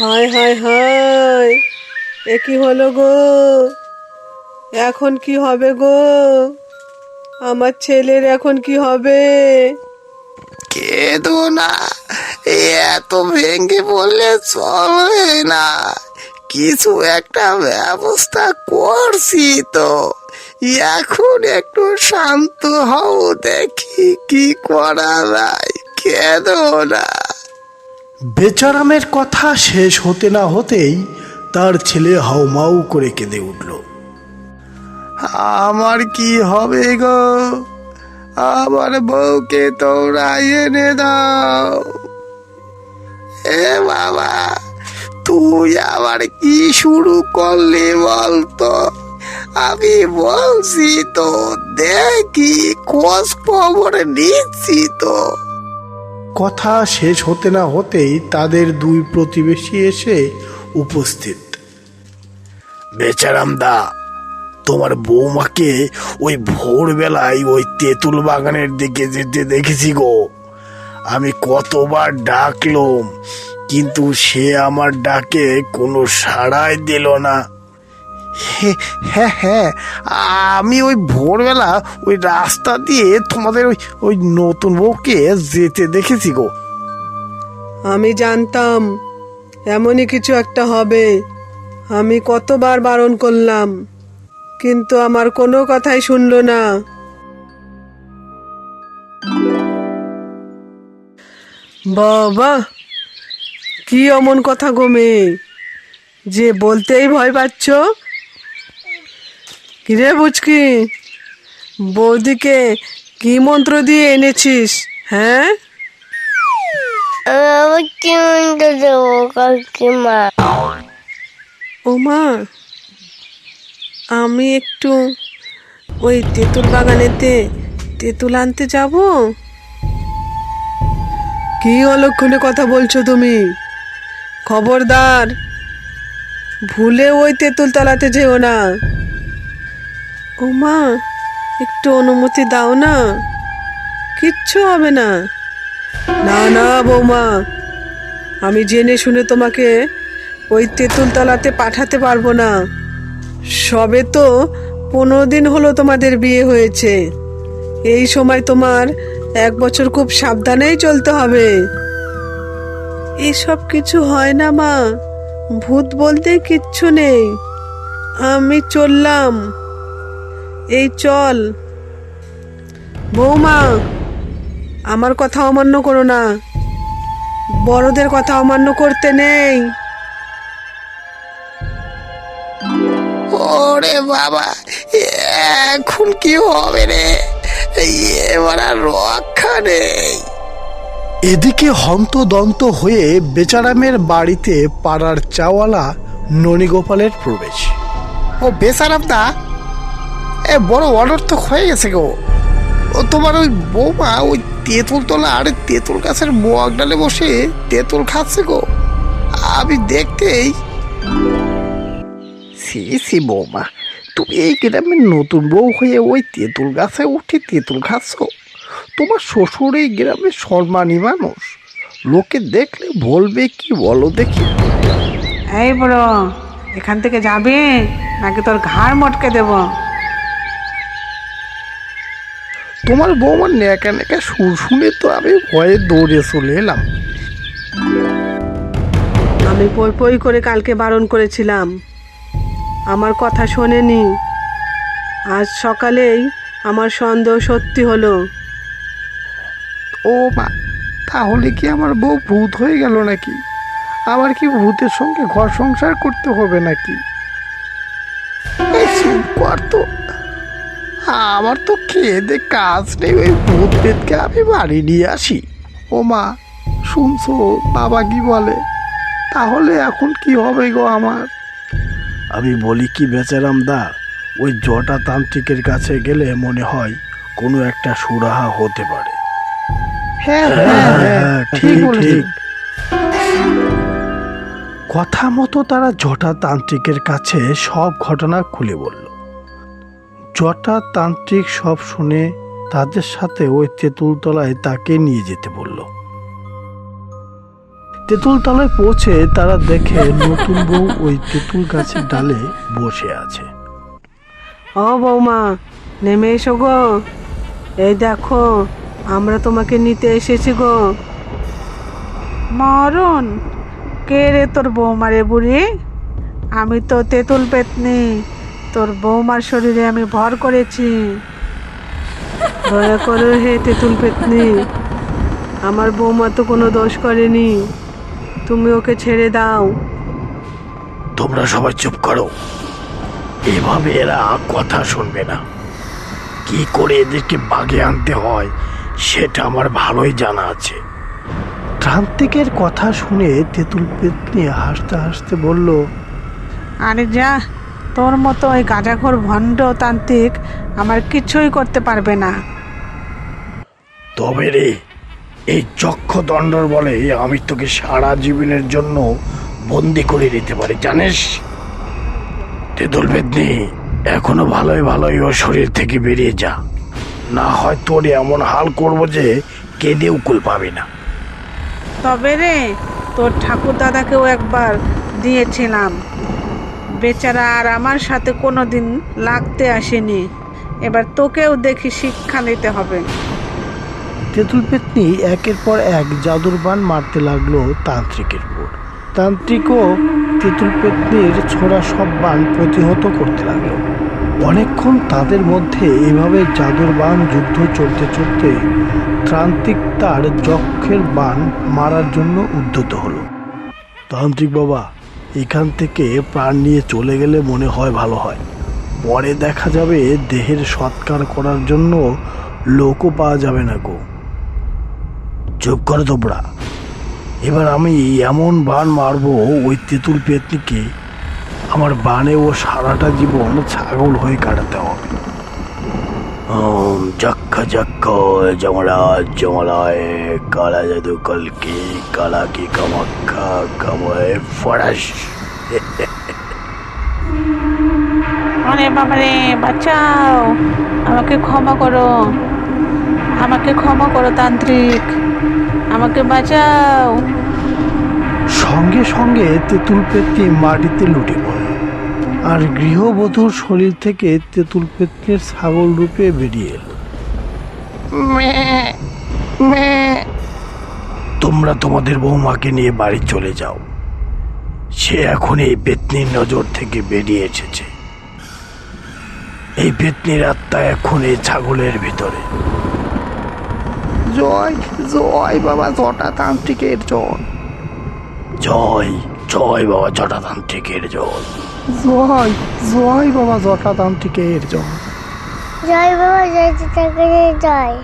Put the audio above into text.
হায় হায় হায়। এ কি হলো গো? এখন কি হবে গো? আমার ছেলের এখন কি হবে? কেঁদো না। এত ভেঙে পড়লে চলবে না। কিছু একটা ব্যবস্থা করছি তো। এখন একটু শান্ত হও, দেখি কি করা যায়। কেঁদো না। বেচারামের কথা শেষ হতে না হতেই তার ছেলে হাউমাউ করে কেঁদে উঠল। আমার কি হবে গো? আমার বউকে তোমরা এনে দাও। এ বাবা, তুই আবার কি শুরু করলি বলতো? আমি বলছি তো, দেখি খোঁজ খবর নিচ্ছি তো। কথা শেষ হতে না হতেই তাদের দুই প্রতিবেশী এসে উপস্থিত। বেচারাম দা তোমার বৌমাকে ওই ভোরবেলায় ওই তেঁতুল বাগানের দিকে যেতে দেখেছি গো। আমি কতবার ডাকলাম, কিন্তু সে আমার ডাকে কোনো সাড়াই দিল না। হ্যাঁ হ্যাঁ আমি ওই ভোরবেলা ওই রাস্তা দিয়ে তোমাদের ওই ওই নতুন বউকে যেতে দেখেছি গো। আমি জানতাম এমনই কিছু একটা হবে। আমি কতবার বারণ করলাম, কিন্তু আমার কোনো কথাই শুনলো না। বাবা, কি অমন কথা গমে যে বলতেই ভয় পাচ্ছ? কিরে বুচকি? বৌদিকে কি মন্ত্র দিয়ে এনেছিস হ্যাঁ? আমি দেবো কাকিমা ও মা আমি একটু ওই তেঁতুল বাগানেতে তেঁতুল আনতে যাব? কি অলক্ষণে কথা বলছো তুমি? খবরদার ভুলে ওই তেঁতুল তালাতে যেও না। ও মা একটু অনুমতি দাও না। কিচ্ছু হবে না। না না, বৌমা, আমি জেনে শুনে তোমাকে ওই তেঁতুল তলাতে পাঠাতে পারব না। সবে তো পনেরো দিন হলো তোমাদের বিয়ে হয়েছে। এই সময় তোমার এক বছর খুব সাবধানেই চলতে হবে। এসব কিছু হয় না, মা। ভূত বলতে কিচ্ছু নেই। আমি চললাম। এই চল। বৌমা আমার কথা অমান্য করো না। বড়দের কথা অমান্য করতে নেই। ওরে বাবা এখন কি হবে রে? এবার আর রক্ষা নেই। এদিকে হন্তদন্ত হয়ে বেচারামের বাড়িতে পাড়ার চাওয়ালা ননীগোপালের প্রবেশ। ও বেসারাম দা এ, বড় তো হয়ে গেছে গো। ও, তোমার ওই বৌমা, ওই তেঁতুল তোলা, আরে তেঁতুল গাছের মোয়াক ডালে বসে তেঁতুল খাচ্ছে গো। আমি দেখতেই সি সি বৌমা, তুমি এই গ্রামের নতুন বউ হয়ে ওই তেঁতুল গাছে উঠে তেঁতুল খাচ্ছ? তোমার শ্বশুর এই গ্রামের সম্মানী মানুষ। লোকে দেখলে বলবে কি বলো দেখি। এই বড়, এখান থেকে যাবে? নাকি তোর ঘাড় মটকে দেব? তোমার বৌমার নেকা নেকা সুর শুনে তো আমি ভয়ে দৌড়ে চলে এলাম। আমি পই পই করে কালকে বারণ করেছিলাম। আমার কথা শোনেনি। আজ সকালেই আমার সন্দেহ সত্যি হলো। ও মা তাহলে কি আমার বউ ভূত হয়ে গেল নাকি? আবার কি ভূতের সঙ্গে ঘর সংসার করতে হবে নাকি? কর তো। আমার তো খেয়ে কাজ নেই ওই ভূত পেতকে আমি বাড়ি নিয়ে আসি। ও মা শুনছো বাবা কি বলে? তাহলে এখন কি হবে গো আমার? আমি বলি কি বেচারাম দা ওই জটা তান্ত্রিকের কাছে গেলে মনে হয় কোনো একটা সুরাহা হতে পারে। হ্যাঁ হ্যাঁ হ্যাঁ হ্যাঁ, ঠিক ঠিক ঠিক। কথা মতো তারা জটা তান্ত্রিকের কাছে সব ঘটনা খুলে বলল। জটা তান্ত্রিক সব শুনে তাদের সাথে ওই তেঁতুলতলায় তাকে নিয়ে যেতে বলল। তেঁতুলতলায় পৌঁছে তারা দেখে নতুন বউ ওই তেঁতুল গাছের ডালে বসে আছে। ও বৌমা, নেমে এসো গো। এই দেখো, আমরা তোমাকে নিতে এসেছি গো। মরণ, কে রে তোর বৌমারে বুড়ি? আমি তো তেঁতুল পেতনি। তোর বৌমার শরীরে আমি ভর করেছি। দয়া করো হে তেঁতুল পেতনি আমার বৌমা তো কোনো দোষ করেনি। তুমি ওকে ছেড়ে দাও। তোমরা সবাই চুপ করো। এভাবে এরা কথা শুনবে না। কি করে এদেরকে বাগে আনতে হয় সেটা আমার ভালোই জানা আছে। ত্রান্তিকের কথা শুনে তেঁতুল পেতনি হাসতে হাসতে বলল আরে যা তোর মতো ওই গাঁজাখোর ভণ্ড তান্ত্রিক আমার কিছুই করতে পারবে না। তবে রে এই চক্ষ দণ্ডর বলে আমি তোকে সারা জীবনের জন্য বন্দি করে দিতে পারি জানিস? তেঁতুল পেতনি এখনও ভালোই ভালোই ওর শরীর থেকে বেরিয়ে যা। না হয় তোর এমন হাল করব যে কেঁদে উকুল পাবি না। তবে রে তোর ঠাকুর দাদাকেও একবার দিয়েছিলাম। বেচারা আর আমার সাথে কোনো দিন লাগতে আসেনি। এবার তোকেও দেখি শিক্ষা নিতে হবে। তেঁতুল পেতনি একের পর এক জাদুর বান মারতে লাগল তান্ত্রিকের উপর। তান্ত্রিকও তেঁতুল পেতনির ছোড়া সব বান প্রতিহত করতে লাগল। অনেকক্ষণ তাদের মধ্যে এভাবে জাদুর বান, যুদ্ধ চলতে চলতে তান্ত্রিক তার যক্ষের বান মারার জন্য উদ্যত হলো। তান্ত্রিক বাবা এখান থেকে প্রাণ নিয়ে চলে গেলে মনে হয় ভালো হয়। পরে দেখা যাবে দেহের সৎকার করার জন্য লোকও পাওয়া যাবে না গো। চুপ করো তোমরা। এবার আমি এমন বান মারবো ওই তেঁতুল পেতনিকে, আমার বানে ও সারাটা জীবন ছাগল হয়ে কাটাতে হবে। ওম যক্ষ যক্ষ জমরাজ জমলায় কালা জাদু কলকি কালা কি কামাক্ষা কামায় ফরাস। আরে বাবারে বাঁচাও। আমাকে ক্ষমা করো। আমাকে ক্ষমা করো তান্ত্রিক। আমাকে বাঁচাও। সঙ্গে সঙ্গে তেঁতুল পেতনি মাটিতে লুটে পড়ে। আর গৃহবধূর শরীর থেকে তেঁতুল পেতনির ছাগল রূপে বেরিয়ে এলো। তোমরা তোমাদের বৌমাকে নিয়ে বাড়ি চলে যাও। সে এখন এই পেতনির নজর থেকে বেরিয়ে এসেছে। এই পেতনির আত্মা এখন এই ছাগলের ভিতরে। জয় জয় বাবা জটা তান্ত্রিকের জল। জয় জয় বাবা জটাতান্ত্রিকের জল। জয় জয় বাবা জটা তান্ত্রিকের এর জয় বাবা জয় জয় জয়